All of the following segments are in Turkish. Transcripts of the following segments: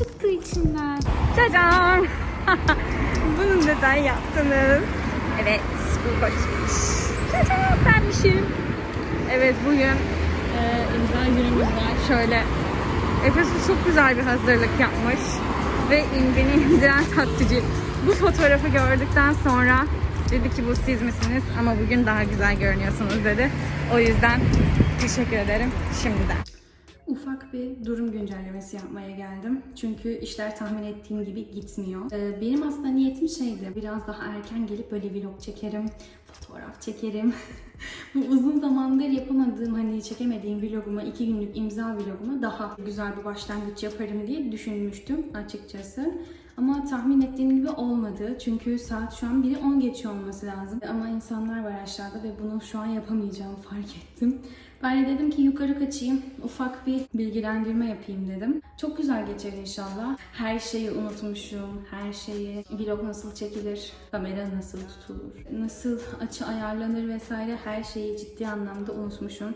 çıktı içinden. Cacan. Bunu neden yaptınız? Evet, bu koçmuş. Cacan, benmişim. Evet, bugün e, imza günümüz var. Şöyle, Efesus çok güzel bir hazırlık yapmış. Ve beni indiren tatlıcı bu fotoğrafı gördükten sonra dedi ki bu siz misiniz ama bugün daha güzel görünüyorsunuz dedi. O yüzden teşekkür ederim şimdiden. Ufak bir durum güncellemesi yapmaya geldim. Çünkü işler tahmin ettiğim gibi gitmiyor. Ee, benim aslında niyetim şeydi. Biraz daha erken gelip böyle vlog çekerim, fotoğraf çekerim. Bu uzun zamandır yapamadığım, hani çekemediğim vloguma, iki günlük imza vloguma daha güzel bir başlangıç yaparım diye düşünmüştüm açıkçası. Ama tahmin ettiğim gibi olmadı. Çünkü saat şu an 1'i 10 geçiyor olması lazım. Ama insanlar var aşağıda ve bunu şu an yapamayacağımı fark ettim. Ben de dedim ki yukarı kaçayım, ufak bir bilgilendirme yapayım dedim. Çok güzel geçer inşallah. Her şeyi unutmuşum, her şeyi, vlog nasıl çekilir, kamera nasıl tutulur, nasıl açı ayarlanır vesaire her şeyi ciddi anlamda unutmuşum.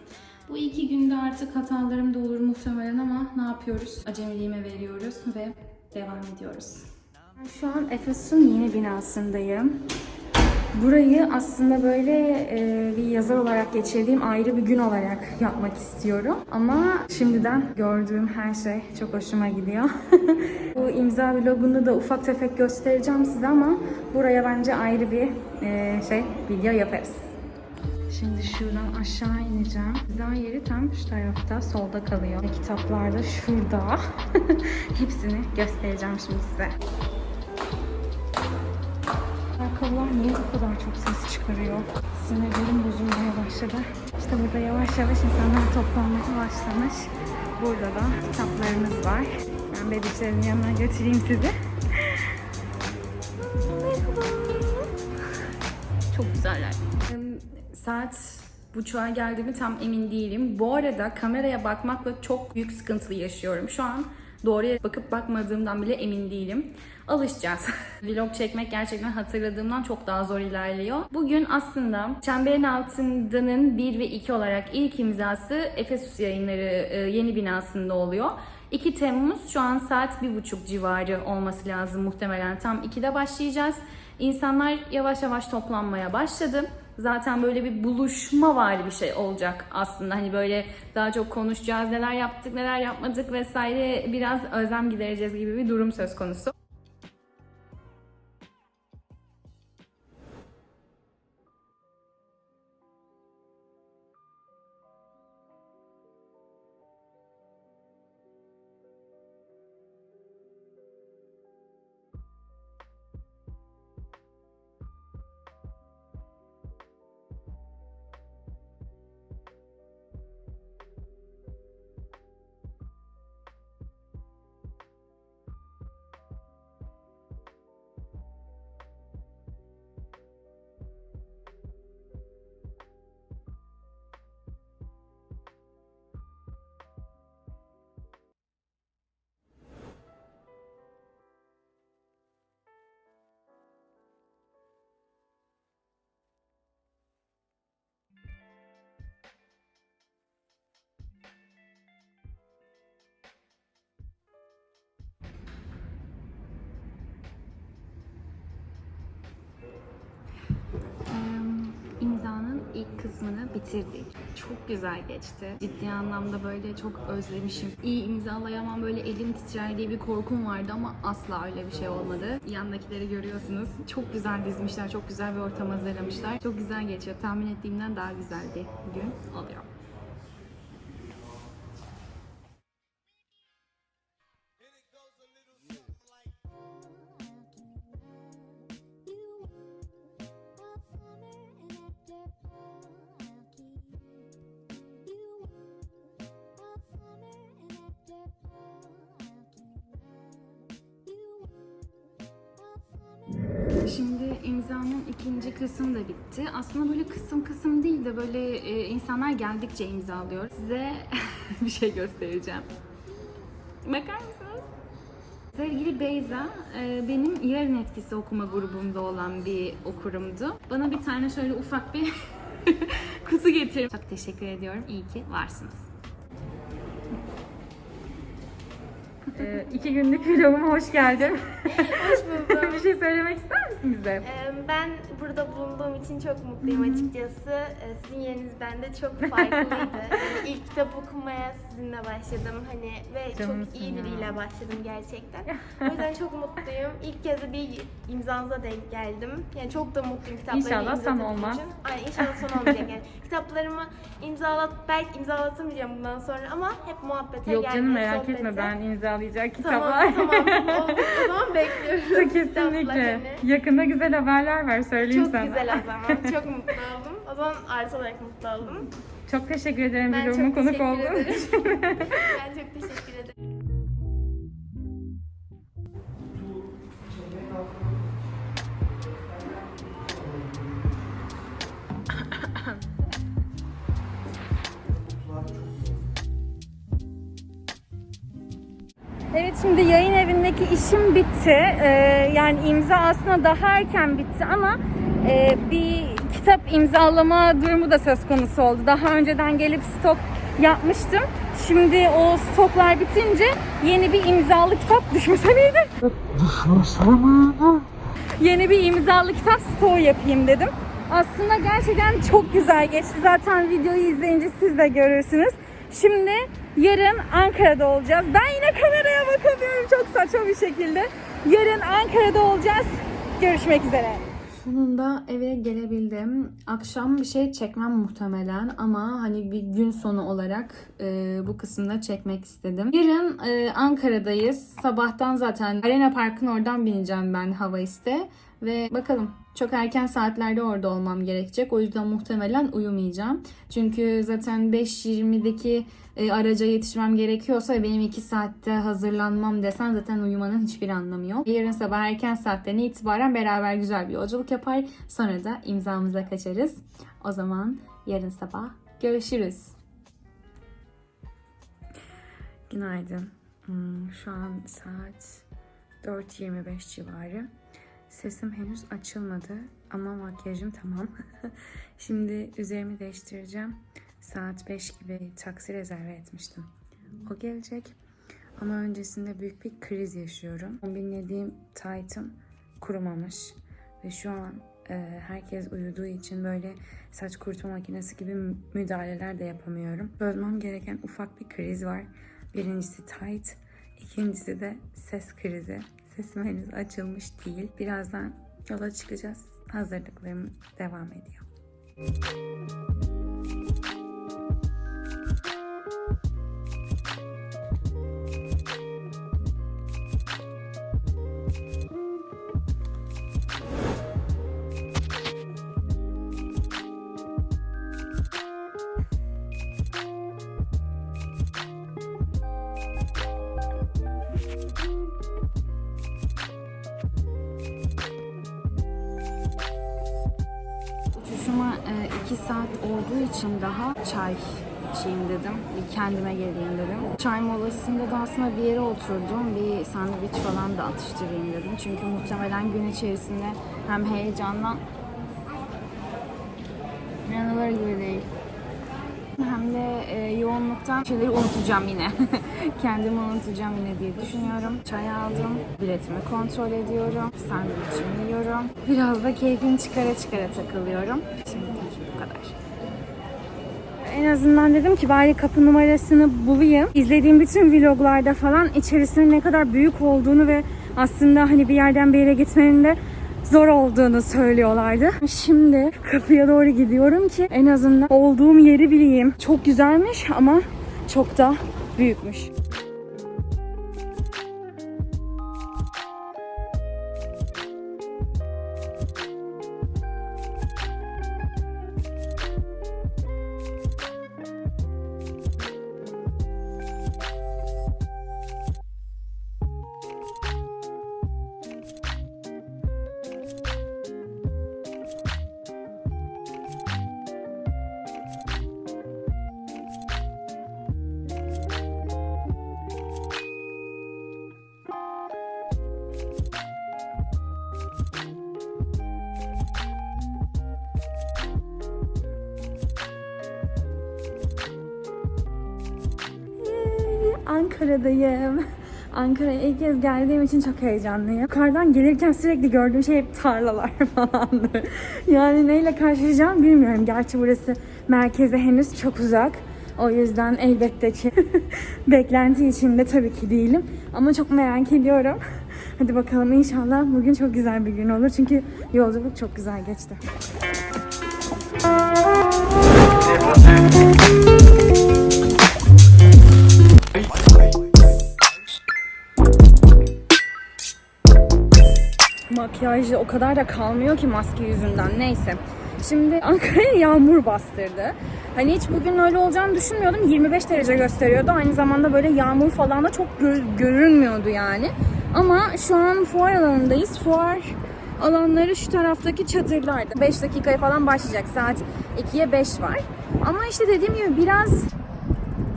Bu iki günde artık hatalarım da olur muhtemelen ama ne yapıyoruz? Acemiliğime veriyoruz ve devam ediyoruz. Şu an Efes'in yeni binasındayım. Burayı aslında böyle e, bir yazar olarak geçirdiğim ayrı bir gün olarak yapmak istiyorum. Ama şimdiden gördüğüm her şey çok hoşuma gidiyor. Bu imza vlogunu da ufak tefek göstereceğim size ama buraya bence ayrı bir e, şey video yaparız. Şimdi şuradan aşağı ineceğim. İmza yeri tam şu tarafta solda kalıyor. Ve kitaplar da şurada. Hepsini göstereceğim şimdi size. Ayakkabılar niye bu kadar çok ses çıkarıyor? Sinirlerim bozulmaya başladı. İşte burada yavaş yavaş insanlar toplanmaya başlamış. Burada da kitaplarımız var. Ben bebeklerin yanına götüreyim sizi. Merhaba. Çok güzeller. Saat buçuğa geldiğimi tam emin değilim. Bu arada kameraya bakmakla çok büyük sıkıntı yaşıyorum. Şu an doğruya bakıp bakmadığımdan bile emin değilim. Alışacağız. Vlog çekmek gerçekten hatırladığımdan çok daha zor ilerliyor. Bugün aslında Çemberin Altında'nın 1 ve 2 olarak ilk imzası Efesus yayınları e, yeni binasında oluyor. 2 Temmuz şu an saat 1.30 civarı olması lazım muhtemelen. Tam 2'de başlayacağız. İnsanlar yavaş yavaş toplanmaya başladı. Zaten böyle bir buluşma var bir şey olacak aslında. Hani böyle daha çok konuşacağız, neler yaptık, neler yapmadık vesaire biraz özlem gidereceğiz gibi bir durum söz konusu. Kısmını bitirdik. Çok güzel geçti. Ciddi anlamda böyle çok özlemişim. İyi imzalayamam böyle elim titrer diye bir korkum vardı ama asla öyle bir şey olmadı. Yandakileri görüyorsunuz. Çok güzel dizmişler, çok güzel bir ortam hazırlamışlar. Çok güzel geçiyor. Tahmin ettiğimden daha güzel bir gün oluyor. Şimdi imzanın ikinci kısmı da bitti. Aslında böyle kısım kısım değil de böyle e, insanlar geldikçe imzalıyor. Size bir şey göstereceğim. Bakar mısınız? Sevgili Beyza, e, benim yarın etkisi okuma grubumda olan bir okurumdu. Bana bir tane şöyle ufak bir kutu getirdim. Çok teşekkür ediyorum. İyi ki varsınız. Ee, iki günlük vloguma hoş geldin. Hoş buldum. bir şey söylemek ister misin bize? Ee, Ben burada bulunduğum için çok mutluyum açıkçası. Ee, Sizin yeriniz bende çok farklıydı. Yani ilk kitap okumaya sizinle başladım hani ve Canımsın çok iyi ya. biriyle başladım gerçekten. O yüzden çok mutluyum. İlk kez de bir imzanıza denk geldim. Yani çok da mutluyum kitaplarımı İnşallah son olmaz. için. Ay inşallah son olmayacak yani. Kitaplarımı imzalat belki imzalatamayacağım bundan sonra ama hep muhabbete Yok gelmeye, canım merak sohbete. etme ben imzalayacak kitaplar. Tamam tamam. Oldu. O zaman bekliyorum. Kesinlikle. kitaplarını. Yakında güzel haberler var söyleyeyim Çok sana. güzel o zaman. Çok mutlu oldum. O zaman artı olarak mutlu oldum. Çok teşekkür ederim Ben vloguma çok konuk olduğun için. Ben çok teşekkür ederim. Evet şimdi yayın evindeki işim bitti. Ee, yani imza aslında daha erken bitti ama e, bir kitap imzalama durumu da söz konusu oldu. Daha önceden gelip stok yapmıştım. Şimdi o stoklar bitince yeni bir imzalı kitap düşmese miydi? Yeni bir imzalı kitap stoğu yapayım dedim. Aslında gerçekten çok güzel geçti. Zaten videoyu izleyince siz de görürsünüz. Şimdi yarın Ankara'da olacağız. Ben yine kameraya bakamıyorum çok saçma bir şekilde. Yarın Ankara'da olacağız. Görüşmek üzere. Sonunda eve gelebildim. Akşam bir şey çekmem muhtemelen ama hani bir gün sonu olarak e, bu kısımda çekmek istedim. Yarın e, Ankara'dayız. Sabahtan zaten Arena Park'ın oradan bineceğim ben Havaiste. Ve bakalım çok erken saatlerde orada olmam gerekecek. O yüzden muhtemelen uyumayacağım. Çünkü zaten 5.20'deki e, araca yetişmem gerekiyorsa benim 2 saatte hazırlanmam desen zaten uyumanın hiçbir anlamı yok. Yarın sabah erken saatten itibaren beraber güzel bir yolculuk yapar. Sonra da imzamıza kaçarız. O zaman yarın sabah görüşürüz. Günaydın. Hmm, şu an saat 4.25 civarı. Sesim henüz açılmadı ama makyajım tamam. Şimdi üzerimi değiştireceğim. Saat 5 gibi taksi rezerve etmiştim. O gelecek. Ama öncesinde büyük bir kriz yaşıyorum. Kombinlediğim tight'ım kurumamış. Ve şu an e, herkes uyuduğu için böyle saç kurutma makinesi gibi mü- müdahaleler de yapamıyorum. Çözmem gereken ufak bir kriz var. Birincisi tight, ikincisi de ses krizi. Sesim açılmış değil. Birazdan yola çıkacağız. Hazırlıklarım devam ediyor. Saat olduğu için daha çay içeyim dedim. Bir kendime geleyim dedim. Çay molasında da aslında bir yere oturdum. Bir sandviç falan da atıştırayım dedim. Çünkü muhtemelen gün içerisinde hem heyecandan inanılır gibi değil. Hem de e, yoğunluktan şeyleri unutacağım yine. Kendimi unutacağım yine diye düşünüyorum. Çay aldım. Biletimi kontrol ediyorum. Sandviçimi yiyorum. Biraz da keyfini çıkara çıkara takılıyorum. En azından dedim ki bari kapı numarasını bulayım. İzlediğim bütün vloglarda falan içerisinin ne kadar büyük olduğunu ve aslında hani bir yerden bir yere gitmenin de zor olduğunu söylüyorlardı. Şimdi kapıya doğru gidiyorum ki en azından olduğum yeri bileyim. Çok güzelmiş ama çok da büyükmüş. Ankara'dayım. Ankara'ya ilk kez geldiğim için çok heyecanlıyım. Yukarıdan gelirken sürekli gördüğüm şey hep tarlalar falandı. Yani neyle karşılaşacağım bilmiyorum. Gerçi burası merkeze henüz çok uzak. O yüzden elbette ki beklenti içinde tabii ki değilim. Ama çok merak ediyorum. Hadi bakalım inşallah bugün çok güzel bir gün olur. Çünkü yolculuk çok güzel geçti. Makyaj o kadar da kalmıyor ki maske yüzünden. Neyse. Şimdi Ankara'ya yağmur bastırdı. Hani hiç bugün öyle olacağını düşünmüyordum. 25 derece gösteriyordu. Aynı zamanda böyle yağmur falan da çok gö- görünmüyordu yani. Ama şu an fuar alanındayız. Fuar alanları şu taraftaki çadırlarda. 5 dakikaya falan başlayacak. Saat 2'ye 5 var. Ama işte dediğim gibi biraz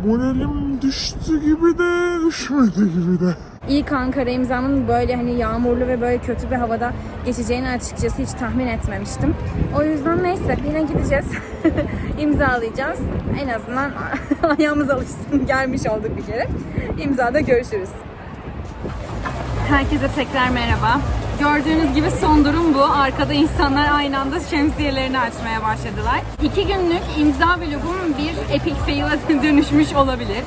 Moralim düştü gibi de düşmedi gibi de. İlk Ankara imzamın böyle hani yağmurlu ve böyle kötü bir havada geçeceğini açıkçası hiç tahmin etmemiştim. O yüzden neyse yine gideceğiz. İmzalayacağız. En azından ayağımız alışsın. Gelmiş olduk bir kere. İmzada görüşürüz. Herkese tekrar merhaba. Gördüğünüz gibi son durum bu. Arkada insanlar aynı anda şemsiyelerini açmaya başladılar. İki günlük imza vlogum bir epic fail'e dönüşmüş olabilir.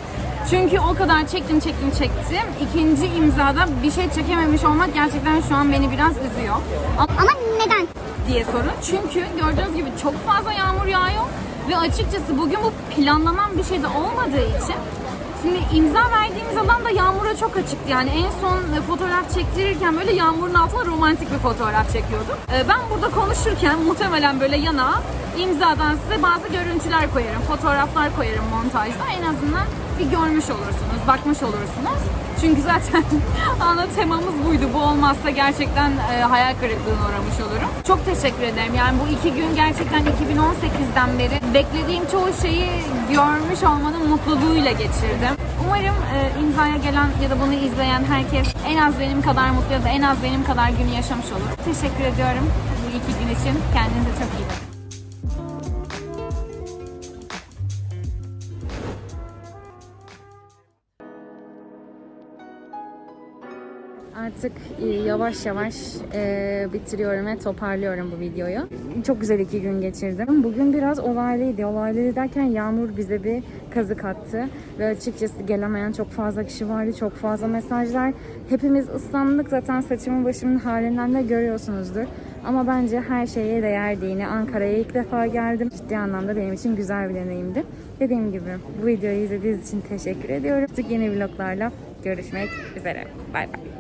Çünkü o kadar çektim çektim çektim. İkinci imzada bir şey çekememiş olmak gerçekten şu an beni biraz üzüyor. Ama neden? diye sorun. Çünkü gördüğünüz gibi çok fazla yağmur yağıyor ve açıkçası bugün bu planlanan bir şey de olmadığı için Şimdi imza verdiğimiz alan da yağmura çok açıktı. Yani en son e, fotoğraf çektirirken böyle yağmurun altında romantik bir fotoğraf çekiyordum. E, Ben burada konuşurken muhtemelen böyle yana imzadan size bazı görüntüler koyarım, fotoğraflar koyarım montajda. En azından bir görmüş olursunuz, bakmış olursunuz. Çünkü zaten ana temamız buydu. Bu olmazsa gerçekten e, hayal kırıklığına uğramış olurum. Çok teşekkür ederim. Yani bu iki gün gerçekten 2018'den beri beklediğim çoğu şeyi görmüş olmanın mutluluğuyla geçirdim. Umarım e, imzaya gelen ya da bunu izleyen herkes en az benim kadar mutlu ya da en az benim kadar günü yaşamış olur. Teşekkür ediyorum bu iki gün için. Kendinize çok iyi bakın. Artık e, yavaş yavaş e, bitiriyorum ve toparlıyorum bu videoyu. Çok güzel iki gün geçirdim. Bugün biraz olaylıydı. Olaylıydı derken yağmur bize bir kazık attı. Ve açıkçası gelemeyen çok fazla kişi vardı. Çok fazla mesajlar. Hepimiz ıslandık. Zaten saçımın başımın halinden de görüyorsunuzdur. Ama bence her şeye değerdi yine. Ankara'ya ilk defa geldim. Ciddi anlamda benim için güzel bir deneyimdi. Dediğim gibi bu videoyu izlediğiniz için teşekkür ediyorum. Artık yeni vloglarla görüşmek üzere. Bay bay.